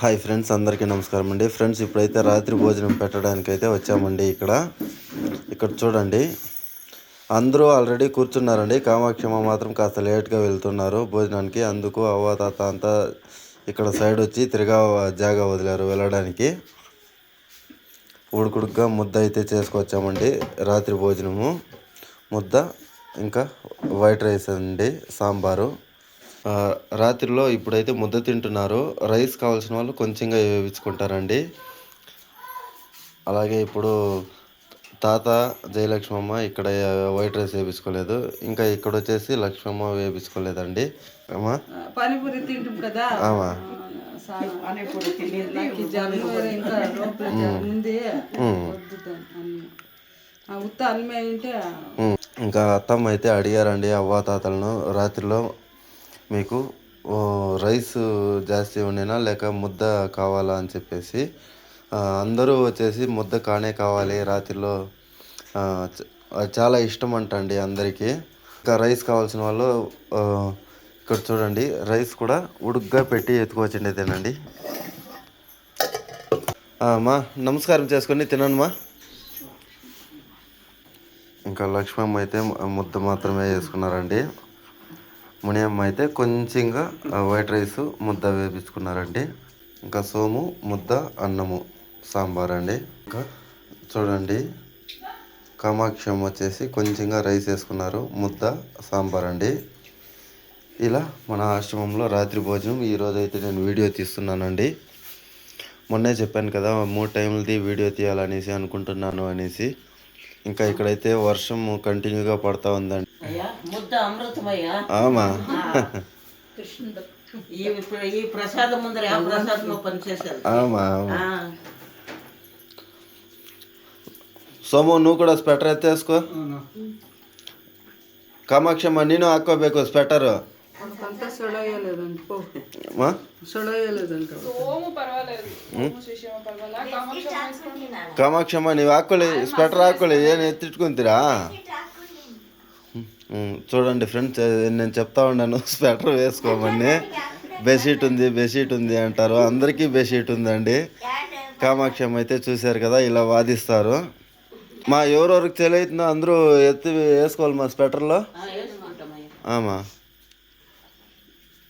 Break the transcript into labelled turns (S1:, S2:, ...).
S1: Hi friends అందరికీ నమస్కారం అండి. ఫ్రెండ్స్ ఇప్పుడైతే రాత్రి భోజనం పెట్టడానికి అయితే వచ్చామండి ఇక్కడ. ఇక్కడ చూడండి. అందరూ ఆల్రెడీ కూర్చున్నారండి. కామాక్షమ్మ మాత్రం కాస్త లేట్గా వెళ్తున్నారు భోజనానికి. అందుకు అవ్వ తాత అంతా ఇక్కడ సైడ్ వచ్చి తిరగా జాగా వదిలారు వెళ్ళడానికి. ఉడుకుడుగ్గా ముద్ద అయితే చేసుకొచ్చామండి రాత్రి భోజనము. ముద్ద ఇంకా వైట్ రైస్ అండి సాంబారు. రాత్రిలో ఇప్పుడైతే ముద్ద తింటున్నారు. రైస్ కావాల్సిన వాళ్ళు కొంచెంగా వేయించుకుంటారండి. అలాగే ఇప్పుడు తాత జయలక్ష్మమ్మ ఇక్కడ వైట్ రైస్ వేయించుకోలేదు. ఇంకా ఇక్కడ వచ్చేసి లక్ష్మమ్మ వేయించుకోలేదండి. అమ్మా.
S2: పానీపూరి తింటాం కదా.
S1: ఉమ్, ఇంకా అత్తమ్మ అయితే అడిగారండి అవ్వ తాతలను. రాత్రిలో మీకు రైస్ జాస్తి ఉండేనా లేక ముద్ద కావాలా అని చెప్పేసి అందరూ వచ్చేసి ముద్ద కానే కావాలి రాత్రిలో. చాలా ఇష్టం అంటండి అందరికీ. ఇంకా రైస్ కావాల్సిన వాళ్ళు ఇక్కడ చూడండి రైస్ కూడా ఉడుగ్గా పెట్టి ఎత్తుకోవచ్చండి తినండి. మా నమస్కారం చేసుకొని తినమ్మా ఇంకా లక్ష్మమ్మ అయితే ముద్ద మాత్రమే వేసుకున్నారండి. మునియమ్మ అయితే కొంచెంగా వైట్ రైస్ ముద్ద వేపించుకున్నారండి. ఇంకా సోము ముద్ద అన్నము సాంబార్ అండి. ఇంకా చూడండి కామాక్షమ్మ వచ్చేసి కొంచెంగా రైస్ వేసుకున్నారు ముద్ద సాంబార్ అండి. ఇలా మన ఆశ్రమంలో రాత్రి భోజనం ఈరోజు అయితే నేను వీడియో తీస్తున్నానండి. మొన్నే చెప్పాను కదా మూడు టైంలది వీడియో తీయాలనేసి అనుకుంటున్నాను అనేసి. ఇంకా ఇక్కడైతే వర్షం కంటిన్యూగా పడతా ఉందండి
S3: అయ్యా ముద్ద అమృతమయ్యా
S1: ఆమా
S3: ఈ ఇప్పుడు ఈ ప్రసాదం ముందర ఆ ప్రసాదం పనిచేసేది
S1: ఆమా ఆమా.
S3: ఆ,
S1: సోము నువ్వు కూడా స్వెటర్ ఎత్తేసుకో కామాక్షమ్మ నేను ಹಾಕೋಬೇಕು స్వెటర్ కామాక్షమ్మ నీవు స్వెటర్ ఆకులే ఏం ఎత్తిట్టుకుందిరా చూడండి ఫ్రెండ్స్ నేను చెప్తా ఉన్నాను స్వెటర్ వేసుకోమని. బెడ్షీట్ ఉంది బెడ్షీట్ ఉంది అంటారు. అందరికీ బెడ్షీట్ ఉందండి. కామాక్షం అయితే చూశారు కదా ఇలా వాదిస్తారు. మా ఎవరెవరికి తెలియతుందో అందరూ ఎత్తి వేసుకోవాలి మా స్వెటర్లో? ఆమా.